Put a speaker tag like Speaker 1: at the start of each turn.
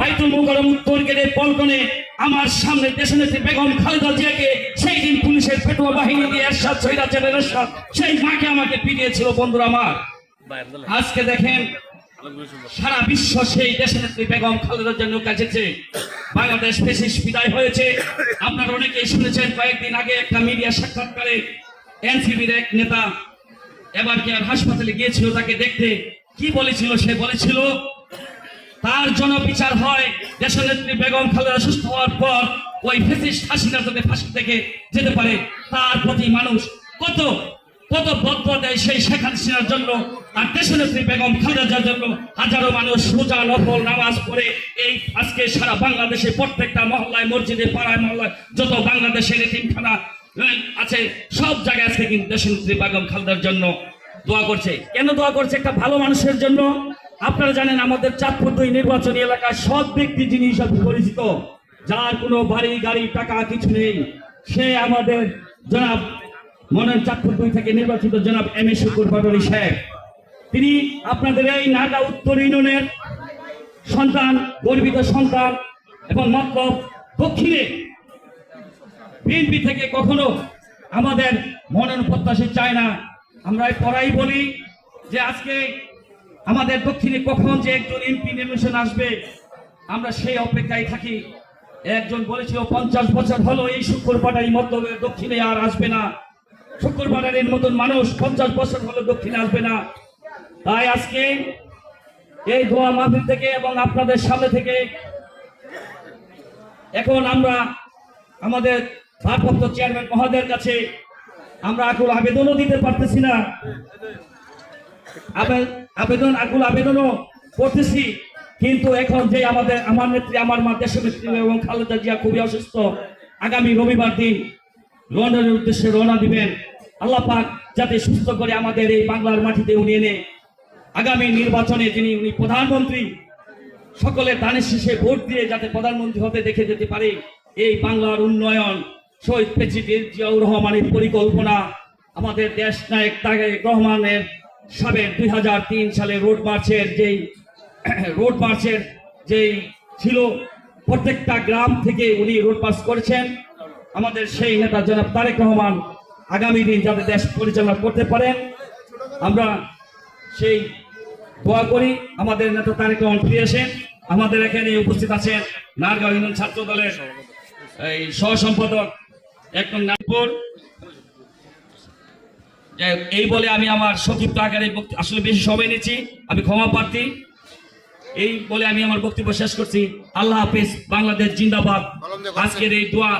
Speaker 1: বাইতুল মুকাররম উত্তর গেটে পল্টনে আমার সামনে দেশনেত্রী বেগম খালেদা জিয়াকে সেই দিন পুলিশের পেটোয়া বাহিনী দিয়ে এরশাদ সৈরাজের এরশাদ সেই মাকে আমাকে পিটিয়েছিল বন্ধুরা আমার। আজকে দেখেন সারা বিশ্ব সেই দেশনেত্রী বেগম খালেদার জন্য কাজেছে বাংলাদেশ ফেসিস বিদায় হয়েছে। আপনারা অনেকেই শুনেছেন কয়েকদিন আগে একটা মিডিয়া সাক্ষাৎকারে এনসিবির এক নেতা এবার কি আর হাসপাতালে গিয়েছিল তাকে দেখতে? কি বলেছিল সে বলেছিল তার জন্য বিচার হয়। দেশনেত্রী বেগম খালেদা সুস্থ হওয়ার পর ওই ফেসিস্ট হাসিনা যাতে ফাঁসি থেকে যেতে পারে তার প্রতি মানুষ কত কত বদ্ধ দেয় সেই শেখ হাসিনার জন্য। আর দেশনেত্রী বেগম খালেদার জন্য হাজারো মানুষ সোজা নফল নামাজ পড়ে এই আজকে সারা বাংলাদেশে প্রত্যেকটা মহল্লায় মসজিদে পাড়ায় মহল্লায় যত বাংলাদেশের এতিমখানা আহ, আছে সব জায়গায় আজকে কিন্তু দেশনেত্রী বেগম খালেদার জন্য দোয়া করছে। কেন দোয়া করছে? একটা ভালো মানুষের জন্য আপনারা জানেন আমাদের চাঁদপুর দুই নির্বাচনী এলাকায় সৎ ব্যক্তি যিনি হিসাবে পরিচিত, যার কোনো বাড়ি, গাড়ি, টাকা কিছু নেই, সে আমাদের জনাব মনের চাঁদপুর দুই থেকে নির্বাচিত জনাব এম এ শুকুর পাটরি সাহেব। তিনি আপনাদের এই নাগা উত্তর ইউনিয়নের সন্তান, গর্বিত সন্তান এবং মতলব দক্ষিণে বিএনপি থেকে কখনো আমাদের মনের প্রত্যাশী চায় না। আমরা পড়াই বলি যে আজকে আমাদের দক্ষিণে কখন যে একজন এমপি নির্বাচন আসবে, আমরা সেই অপেক্ষায় থাকি। একজন বলেছিল, পঞ্চাশ বছর হলো এই শুক্রবারের মতো দক্ষিণে আর আসবে না। শুক্রবারের মতন মানুষ পঞ্চাশ বছর হলো দক্ষিণে আসবে না। তাই আজকে এই দোয়া মাহফিল থেকে এবং আপনাদের সামনে থেকে এখন আমরা আমাদের ভারপ্রাপ্ত চেয়ারম্যান মহাদের কাছে আমরা আকুল আবেদনও দিতে পারতেছি না। আবেদন আকুল আবেদনও করতেছি। কিন্তু এখন যে আমাদের, আমার নেত্রী, আমার মা দেশ এবং খালেদা জিয়া খুবই অসুস্থ, আগামী রবিবার দিন লন্ডনের উদ্দেশ্যে রওনা দিবেন। আল্লাহ পাক যাতে সুস্থ করে আমাদের এই বাংলার মাটিতে উনি এনে আগামী নির্বাচনে যিনি উনি প্রধানমন্ত্রী সকলের দানের শেষে ভোট দিয়ে যাতে প্রধানমন্ত্রী হতে দেখে যেতে পারে, এই বাংলার উন্নয়ন, শহীদ প্রেসিডেন্ট জিয়াউর রহমানের পরিকল্পনা, আমাদের দেশ নায়ক তারেক রহমানের সাবেক দুই সালে রোড মার্চের যেই, রোড মার্চের যেই ছিল, প্রত্যেকটা গ্রাম থেকে উনি রোড মার্চ করেছেন। আমাদের সেই নেতা জনাব তারেক রহমান আগামী দিন যাতে দেশ পরিচালনা করতে পারেন। আমরা সেই দোয়া করি, আমাদের নেতা তারেক রহমান ফিরে আসেন। আমাদের এখানে উপস্থিত আছেন নারগাঁও ইউনিয়ন ছাত্র দলের এই সহ সম্পাদক একদম নাগপুর এই বলে আমি আমার সংক্ষিপ্ত আকারে আসলে বেশি সময় নিচ্ছি আমি ক্ষমা প্রার্থী। এই বলে আমি আমার বক্তব্য শেষ করছি। আল্লাহ হাফিজ বাংলাদেশ জিন্দাবাদ। আজকের এই দোয়া